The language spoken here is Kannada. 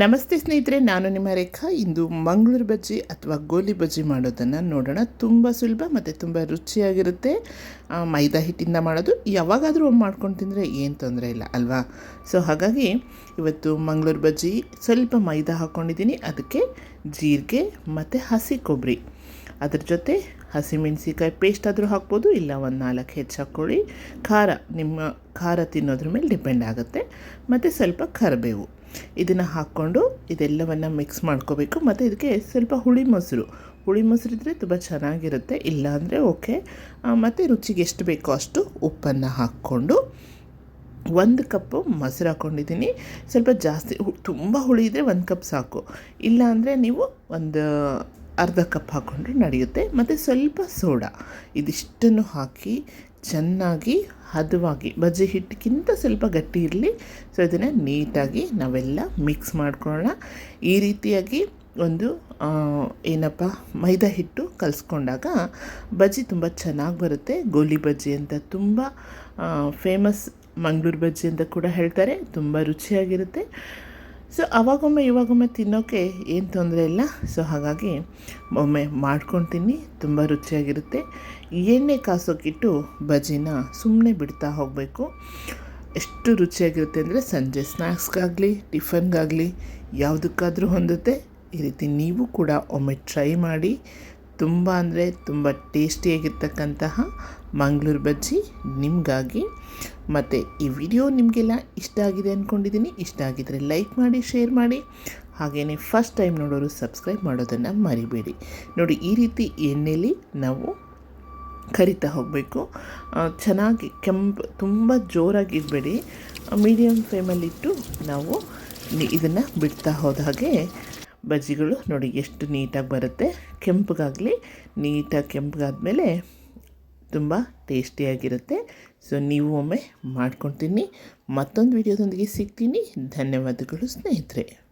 ನಮಸ್ತೆ ಸ್ನೇಹಿತರೆ, ನಾನು ನಿಮ್ಮ ರೇಖಾ. ಇಂದು ಮಂಗಳೂರು ಬಜ್ಜಿ ಅಥವಾ ಗೋಲಿ ಬಜ್ಜಿ ಮಾಡೋದನ್ನು ನೋಡೋಣ. ತುಂಬ ಸುಲಭ ಮತ್ತು ತುಂಬ ರುಚಿಯಾಗಿರುತ್ತೆ. ಮೈದಾ ಹಿಟ್ಟಿಂದ ಮಾಡೋದು. ಯಾವಾಗಾದರೂ ಒಮ್ಮೆ ಮಾಡ್ಕೊಂಡು ತಿಂದರೆ ಏನು ತೊಂದರೆ ಇಲ್ಲ, ಅಲ್ವಾ? ಸೊ ಹಾಗಾಗಿ ಇವತ್ತು ಮಂಗಳೂರು ಬಜ್ಜಿ ಸ್ವಲ್ಪ ಮೈದಾ ಹಾಕ್ಕೊಂಡಿದ್ದೀನಿ ಅದಕ್ಕೆ ಜೀರಿಗೆ ಮತ್ತು ಹಸಿ ಕೊಬ್ಬರಿ ಅದ್ರ ಜೊತೆ ಹಸಿಮೆಣಸಿಕಾಯಿ ಪೇಸ್ಟ್ ಆದರೂ ಹಾಕ್ಬೋದು, ಇಲ್ಲ ಒಂದು ನಾಲ್ಕು ಹೆಚ್ಚು ಹಾಕ್ಕೊಳ್ಳಿ. ಖಾರ, ನಿಮ್ಮ ಖಾರ ತಿನ್ನೋದ್ರ ಮೇಲೆ ಡಿಪೆಂಡ್ ಆಗುತ್ತೆ. ಮತ್ತು ಸ್ವಲ್ಪ ಕರಿಬೇವು. ಇದನ್ನು ಹಾಕ್ಕೊಂಡು ಇದೆಲ್ಲವನ್ನು ಮಿಕ್ಸ್ ಮಾಡ್ಕೋಬೇಕು. ಮತ್ತು ಇದಕ್ಕೆ ಸ್ವಲ್ಪ ಹುಳಿ ಮೊಸರು. ಹುಳಿ ಮೊಸರು ಇದ್ದರೆ ತುಂಬ ಚೆನ್ನಾಗಿರುತ್ತೆ ಇಲ್ಲ ಅಂದರೆ ಓಕೆ ಮತ್ತು ರುಚಿಗೆ ಎಷ್ಟು ಬೇಕೋ ಅಷ್ಟು ಉಪ್ಪನ್ನು ಹಾಕ್ಕೊಂಡು ಒಂದು ಕಪ್ಪು ಮೊಸರು ಹಾಕ್ಕೊಂಡಿದ್ದೀನಿ ಸ್ವಲ್ಪ ಜಾಸ್ತಿ ತುಂಬ ಹುಳಿ ಇದ್ದರೆ ಒಂದು ಕಪ್ ಸಾಕು. ಇಲ್ಲ ಅಂದರೆ ನೀವು ಒಂದು ಅರ್ಧ ಕಪ್ ಹಾಕ್ಕೊಂಡ್ರೆ ನಡೆಯುತ್ತೆ. ಮತ್ತು ಸ್ವಲ್ಪ ಸೋಡಾ ಇದಿಷ್ಟನ್ನು ಹಾಕಿ ಚೆನ್ನಾಗಿ ಹದವಾಗಿ ಬಜ್ಜಿ ಹಿಟ್ಟಿಗಿಂತ ಸ್ವಲ್ಪ ಗಟ್ಟಿ ಇರಲಿ. ಸೊ ಇದನ್ನು ನೀಟಾಗಿ ನಾವೆಲ್ಲ ಮಿಕ್ಸ್ ಮಾಡ್ಕೊಳ್ಳೋಣ. ಈ ರೀತಿಯಾಗಿ ಒಂದು ಏನಪ್ಪ, ಮೈದಾ ಹಿಟ್ಟು ಕಲಿಸ್ಕೊಂಡಾಗ ಬಜ್ಜಿ ತುಂಬ ಚೆನ್ನಾಗಿ ಬರುತ್ತೆ. ಗೋಲಿ ಬಜ್ಜಿ ಅಂತ ತುಂಬ ಫೇಮಸ್ ಮಂಗಳೂರು ಬಜ್ಜಿ ಅಂತ ಕೂಡ ಹೇಳ್ತಾರೆ. ತುಂಬ ರುಚಿಯಾಗಿರುತ್ತೆ. ಸೊ ಅವಾಗೊಮ್ಮೆ ಇವಾಗೊಮ್ಮೆ ತಿನ್ನೋಕ್ಕೆ ಏನು ತೊಂದರೆ ಇಲ್ಲ. ಸೊ ಹಾಗಾಗಿ ಒಮ್ಮೆ ಮಾಡ್ಕೊಂಡು ತಿನ್ನಿ ತುಂಬ ರುಚಿಯಾಗಿರುತ್ತೆ. ಎಣ್ಣೆ ಕಾಸೋಕ್ಕಿಟ್ಟು ಬಜ್ಜಿನ ಸುಮ್ಮನೆ ಬಿಡ್ತಾ ಹೋಗಬೇಕು. ಎಷ್ಟು ರುಚಿಯಾಗಿರುತ್ತೆ ಅಂದರೆ ಸಂಜೆ ಸ್ನ್ಯಾಕ್ಸ್ಗಾಗಲಿ ಟಿಫನ್ಗಾಗಲಿ, ಯಾವುದಕ್ಕಾದರೂ ಹೊಂದುತ್ತೆ. ಈ ರೀತಿ ನೀವು ಕೂಡ ಒಮ್ಮೆ ಟ್ರೈ ಮಾಡಿ. ತುಂಬ ಅಂದರೆ ತುಂಬ ಟೇಸ್ಟಿಯಾಗಿರ್ತಕ್ಕಂತಹ ಮಂಗಳೂರು ಬಜ್ಜಿ ನಿಮಗಾಗಿ. ಮತ್ತು ಈ ವಿಡಿಯೋ ನಿಮಗೆಲ್ಲ ಇಷ್ಟ ಆಗಿದೆ ಅಂದ್ಕೊಂಡಿದ್ದೀನಿ ಇಷ್ಟ ಆಗಿದರೆ ಲೈಕ್ ಮಾಡಿ, ಶೇರ್ ಮಾಡಿ. ಹಾಗೆಯೇ ಫಸ್ಟ್ ಟೈಮ್ ನೋಡೋರು ಸಬ್ಸ್ಕ್ರೈಬ್ ಮಾಡೋದನ್ನು ಮರಿಬೇಡಿ. ನೋಡಿ, ಈ ರೀತಿ ಎಣ್ಣೆಲಿ ನಾವು ಕರಿತಾ ಹೋಗಬೇಕು. ಚೆನ್ನಾಗಿ ಕೆಂಪು, ತುಂಬ ಜೋರಾಗಿ ಇಡಬೇಡಿ ಮೀಡಿಯಮ್ ಫ್ಲೇಮಲ್ಲಿಟ್ಟು ನಾವು ಇದನ್ನು ಬಿಡ್ತಾ ಹೋದ ಹಾಗೆ ಬಜ್ಜಿಗಳು ನೋಡಿ ಎಷ್ಟು ನೀಟಾಗಿ ಬರುತ್ತೆ. ಕೆಂಪಗಾಗಲಿ, ನೀಟಾಗಿ ಕೆಂಪಗಾದ್ಮೇಲೆ ತುಂಬ ಟೇಸ್ಟಿಯಾಗಿರುತ್ತೆ. ಸೊ ನೀವು ಒಮ್ಮೆ ಮಾಡ್ಕೊತೀನಿ ಮತ್ತೊಂದು ವಿಡಿಯೋದೊಂದಿಗೆ ಸಿಗ್ತೀನಿ. ಧನ್ಯವಾದಗಳು ಸ್ನೇಹಿತರೆ.